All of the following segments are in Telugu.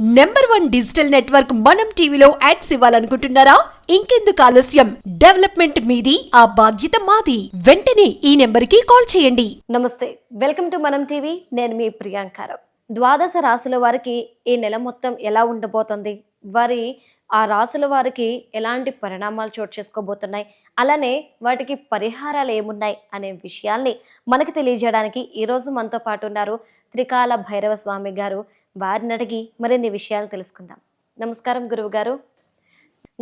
నెంబర్ వన్ డిజిటల్ నెట్వర్క్ మనం టీవీలో యాడ్స్ ఇవ్వాలనుకుంటున్నారా? ఇంకెందుకు ఆలస్యం? డెవలప్మెంట్ మీది ఆ బాధ్యత మాది. వెంటనే ఈ నెంబర్కి కాల్ చేయండి. నమస్తే వెల్కమ్ టు మనం టీవీ నేను మీ ప్రియాంకారం ద్వాదశ రాశుల వారికి ఈ నెల మొత్తం ఎలా ఉండబోతుంది? వారి ఆ రాశుల వారికి ఎలాంటి పరిణామాలు చోటు చేసుకోబోతున్నాయి? అలానే వాటికి పరిహారాలు ఏమున్నాయి అనే విషయాల్ని మనకు తెలియజేయడానికి ఈరోజు మనతో పాటు ఉన్నారు త్రికాల భైరవ స్వామి గారు. వారిని అడిగి మరిన్ని విషయాలు తెలుసుకుందాం. నమస్కారం గురువుగారు.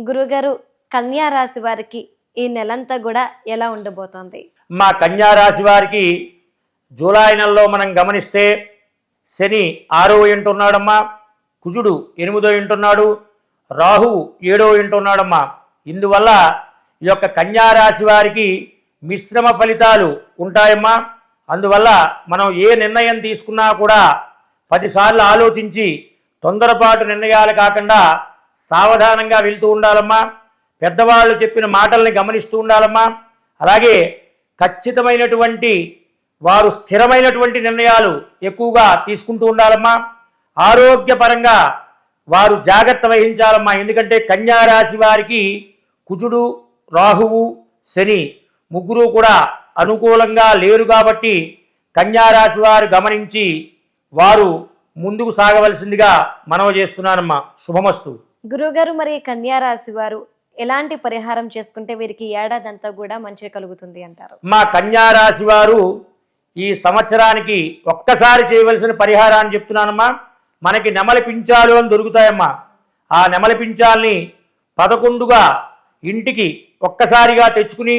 గురువుగారు కన్యా రాశి వారికి ఈ నెలంతా కూడా ఎలా ఉండబోతోంది? మా కన్యా రాశి వారికి జూలై నెలలో మనం గమనిస్తే శని ఆరో ఇంటున్నాడమ్మా కుజుడు ఎనిమిదో ఇంటున్నాడు రాహువు ఏడో ఇంటున్నాడమ్మా ఇందువల్ల ఈ యొక్క కన్యా రాశి వారికి మిశ్రమ ఫలితాలు ఉంటాయమ్మా. అందువల్ల మనం ఏ నిర్ణయం తీసుకున్నా కూడా పదిసార్లు ఆలోచించి తొందరపాటు నిర్ణయాలు కాకుండా సావధానంగా వెళ్తూ ఉండాలమ్మా. పెద్దవాళ్ళు చెప్పిన మాటల్ని గమనిస్తూ ఉండాలమ్మా. అలాగే ఖచ్చితమైనటువంటి వారు స్థిరమైనటువంటి నిర్ణయాలు ఎక్కువగా తీసుకుంటూ ఉండాలమ్మా. ఆరోగ్యపరంగా వారు జాగ్రత్త వహించాలమ్మా. ఎందుకంటే కన్యారాశి వారికి కుజుడు రాహువు శని ముగ్గురు కూడా అనుకూలంగా లేరు కాబట్టి కన్యారాశి వారు గమనించి వారు ముందుకు సాగవలసిందిగా మనవ చేస్తున్నానమ్మా. శుభమస్తు. గురువుగారు మరి కన్యా రాశి వారు ఎలాంటి పరిహారం చేసుకుంటే వీరికి ఏడాది అంతా కూడా మంచి కలుగుతుంది అంటారు? మా కన్యా రాశి వారు ఈ సంవత్సరానికి ఒక్కసారి చేయవలసిన పరిహారాన్ని చెప్తున్నానమ్మా. మనకి నెమలి పించాలు అని దొరుకుతాయమ్మా. ఆ నెమలి పించాల్ని పదకొండుగా ఇంటికి ఒక్కసారిగా తెచ్చుకుని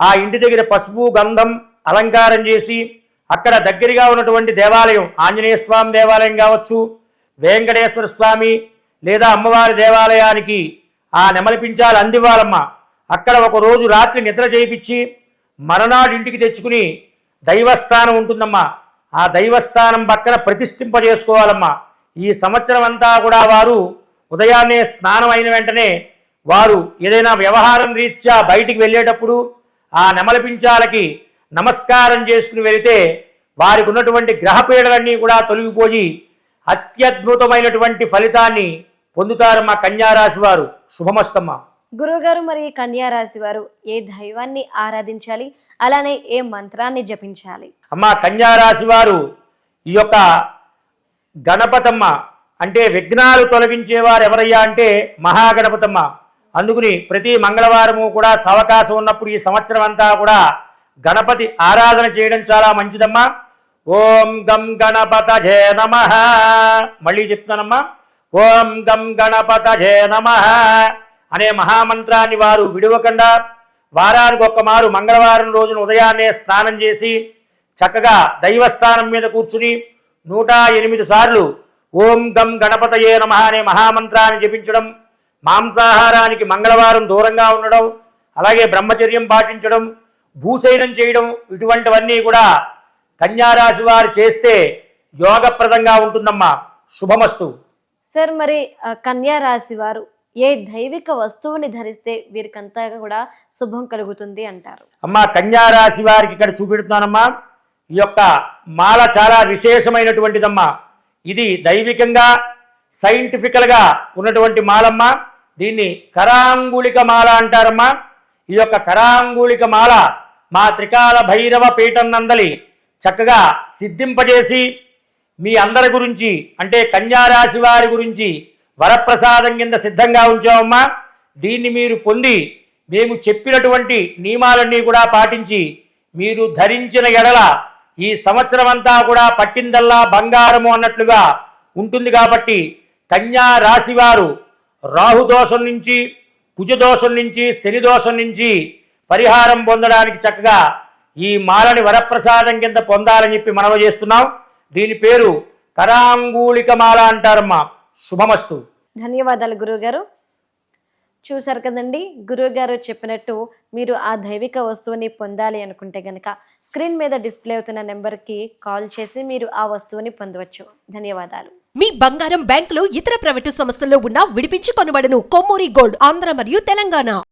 ఆ ఇంటి దగ్గర పసుపు గంధం అలంకారం చేసి అక్కడ దగ్గరగా ఉన్నటువంటి దేవాలయం ఆంజనేయ స్వామి దేవాలయం కావచ్చు వెంకటేశ్వర స్వామి లేదా అమ్మవారి దేవాలయానికి ఆ నెమలిపించాలి అందివ్వాలమ్మ. అందివ్వాలమ్మా అక్కడ ఒక రోజు రాత్రి నిద్ర చేయించి మరనాడు ఇంటికి తెచ్చుకుని దైవస్థానం ఉంటుందమ్మా. ఆ దైవస్థానం పక్కన ప్రతిష్ఠింపజేసుకోవాలమ్మా ఈ సంవత్సరం అంతా కూడా వారు ఉదయాన్నే స్నానం అయిన వెంటనే వారు ఏదైనా వ్యవహారం రీత్యా బయటికి వెళ్ళేటప్పుడు ఆ నెమలిపించాలకి నమస్కారం చేసుకుని వెళితే వారికి ఉన్నటువంటి గ్రహపీడలన్నీ కూడా తొలగిపోయి అత్యద్భుతమైనటువంటి ఫలితాన్ని పొందుతారమ్మా కన్యారాశి వారు. శుభమస్తమ్మ. గురువుగారు మరి ఈ కన్యా రాశి వారు ఏ దైవాన్ని ఆరాధించాలి? అలానే ఏ మంత్రాన్ని జపించాలి? అమ్మా కన్యారాశి వారు ఈ యొక్క గణపతమ్మ అంటే విఘ్నాలు తొలగించేవారు ఎవరయ్యా అంటే మహాగణపతమ్మ. అందుకుని ప్రతి మంగళవారము కూడా సవకాశం ఉన్నప్పుడు ఈ సంవత్సరం అంతా కూడా గణపతి ఆరాధన చేయడం చాలా మంచిదమ్మా. ఓం గం గణపతజే నమ. మళ్ళీ చెప్తానమ్మా ఓం గం గణపతజే నమ. అనే మహామంత్రాన్ని వారు విడవకుండా వారానికి ఒక్క మారు మంగళవారం రోజున ఉదయాన్నే స్నానం చేసి చక్కగా దైవస్థానం మీద కూర్చుని నూట ఎనిమిది సార్లు ఓం గం గణపతయే నమ అనే మహామంత్రాన్ని జపించడం మాంసాహారానికి మంగళవారం దూరంగా ఉండడం అలాగే బ్రహ్మచర్యం పాటించడం భూశయనం చేయడం ఇటువంటివన్నీ కూడా కన్యారాశి వారు చేస్తే యోగప్రదంగా ఉంటుందమ్మా. శుభమస్తు. సార్ మరి కన్యా రాశి వారు ఏ దైవిక వస్తువుని ధరిస్తే వీరికంతా కూడా శుభం కలుగుతుంది అంటారు? అమ్మా కన్యారాశి వారికి ఇక్కడ చూపెడుతున్నానమ్మా. ఈ యొక్క మాల చాలా విశేషమైనటువంటిదమ్మా. ఇది దైవికంగా సైంటిఫికల్గా ఉన్నటువంటి మాలమ్మ. దీన్ని కరాంగుళిక మాల అంటారమ్మా. ఈ యొక్క కరాంగుళిక మాల మా త్రికాల భైరవ పీఠం నందలి చక్కగా సిద్ధింపజేసి మీ అందరి గురించి అంటే కన్యారాశి వారి గురించి వరప్రసాదం కింద సిద్ధంగా ఉంచామమ్మా దీన్ని మీరు పొంది మేము చెప్పినటువంటి నియమాలన్నీ కూడా పాటించి మీరు ధరించిన ఎడల ఈ సంవత్సరం అంతా కూడా పట్టిందల్లా బంగారము అన్నట్లుగా ఉంటుంది కాబట్టి కన్యా రాశివారు రాహు దోషం నుంచి కుజదోషం నుంచి శని దోషం నుంచి పరిహారం పొందడానికి చక్కగా ఈ మాలని వరప్రసాదం కింద పొందాలని చెప్పి మనవి చేస్తున్నాం. దీని పేరు కరాంగూళిక మాల అంటారమ్మా. శుభమస్తు. ధన్యవాదాలు గురువుగారు. చూశారు కదండి గురువుగారు చెప్పినట్టు మీరు ఆ దైవిక వస్తువుని పొందాలి అనుకుంటే గనక స్క్రీన్ మీద డిస్ప్లే అవుతున్న నెంబర్కి కాల్ చేసి మీరు ఆ వస్తువుని పొందవచ్చు. ధన్యవాదాలు. మీ బంగారం బ్యాంకులో ఇతర ప్రైవేటు సంస్థల్లో ఉన్న విడిపించి కొనబడను కొమ్మూరి గోల్డ్ ఆంధ్ర మరియు తెలంగాణ.